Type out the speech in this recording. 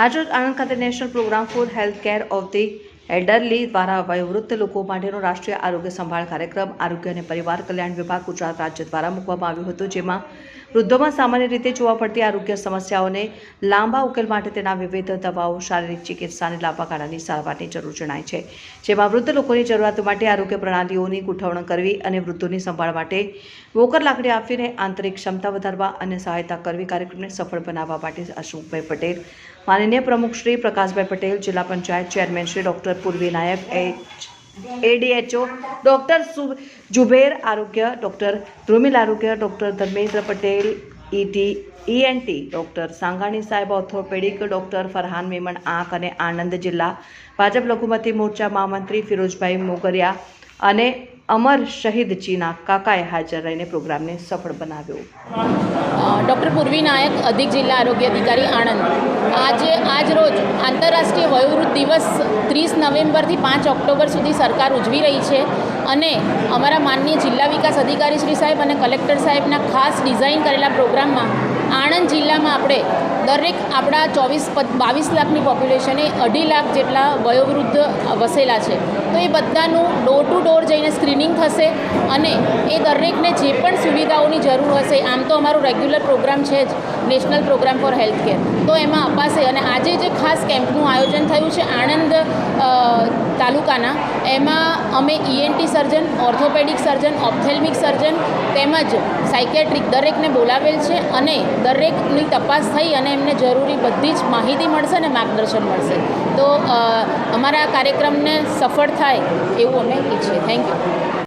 આજરોજ આણંદ ખાતે national program for health care of the elderly દ્વારા વયોવૃદ્ધ લોકો માટેનો રાષ્ટ્રીય આરોગ્ય સંભાળ કાર્યક્રમ આરોગ્ય અને પરિવાર કલ્યાણ વિભાગ ગુજરાત રાજ્ય દ્વારા મૂકવામાં આવ્યો હતો, જેમાં વૃદ્ધોમાં સામાન્ય રીતે જોવા પડતી આરોગ્ય સમસ્યાઓને લાંબા ઉકેલ માટે તેના વિવિધ દવાઓ, શારીરિક ચિકિત્સા અને લાંબા ગાળાની સારવારની જરૂર જણાય છે. જેમાં વૃદ્ધ લોકોની જરૂરિયાતો માટે આરોગ્ય પ્રણાલીઓની ગોઠવણ કરવી અને વૃદ્ધોની સંભાળ માટે વોકર લાકડી આપીને આંતરિક ક્ષમતા વધારવા અને સહાયતા કરવી કાર્યક્રમને સફળ બનાવવા માટે અશોકભાઈ પટેલ, માનનીય પ્રમુખ શ્રી પ્રકાશભાઈ પટેલ, જિલ્લા panchayat chairman Shri doctor Purvi Nayak, H ADHO doctor Zuber આરોગ્ય ડૉક્ટર રૂમિલ આરોગ્ય doctor Dharmendra Patel ET ENT doctor Sangani સાહેબ ઓર્થોપેડિક ડૉક્ટર ફરહાન મેમણ આંખ અને આણંદ જિલ્લા ભાજપ લઘુમતી મોરચા મહામંત્રી ફિરોજભાઈ મોગરિયા અને અમર શહીદ ચીના કાકાએ હાજર રહીને પ્રોગ્રામને સફળ બનાવ્યો. ડૉક્ટર પૂર્વી નાયક, અધિક જિલ્લા આરોગ્ય અધિકારી આણંદ. આજે, આજ રોજ આંતરરાષ્ટ્રીય વયોવૃદ્ધ દિવસ ત્રીસ નવેમ્બરથી પાંચ ઓક્ટોબર સુધી સરકાર ઉજવી રહી છે અને અમારા માનનીય જિલ્લા વિકાસ અધિકારી શ્રી સાહેબ અને કલેક્ટર સાહેબના ખાસ ડિઝાઇન કરેલા પ્રોગ્રામમાં આણંદ જિલ્લામાં આપણે દરેક આપણા ચોવીસ બાવીસ લાખની પોપ્યુલેશને અઢી લાખ જેટલા વયોવૃદ્ધ વસેલા છે. તો એ બધાનું ડોર ટુ ડોર જઈને સ્ક્રીનિંગ થશે અને એ દરેકને જે પણ સુવિધાઓની જરૂર હશે, આમ તો અમારો રેગ્યુલર પ્રોગ્રામ છે જ national program for health care તો એમાં અપાશે અને ખાસ કેમ્પનું આયોજન થયું છે આણંદ તાલુકાના. એમાં અમે ENT surgeon, orthopedic surgeon, ophthalmic surgeon તેમજ સાયકેટ્રિક દરેકને બોલાવેલ છે અને દરેકની તપાસ થઈ અને એમને જરૂરી બધી જ માહિતી મળશે અને માર્ગદર્શન મળશે. તો અમારા કાર્યક્રમને સફળ થાય એવું અમે ઈચ્છીએ. Thank you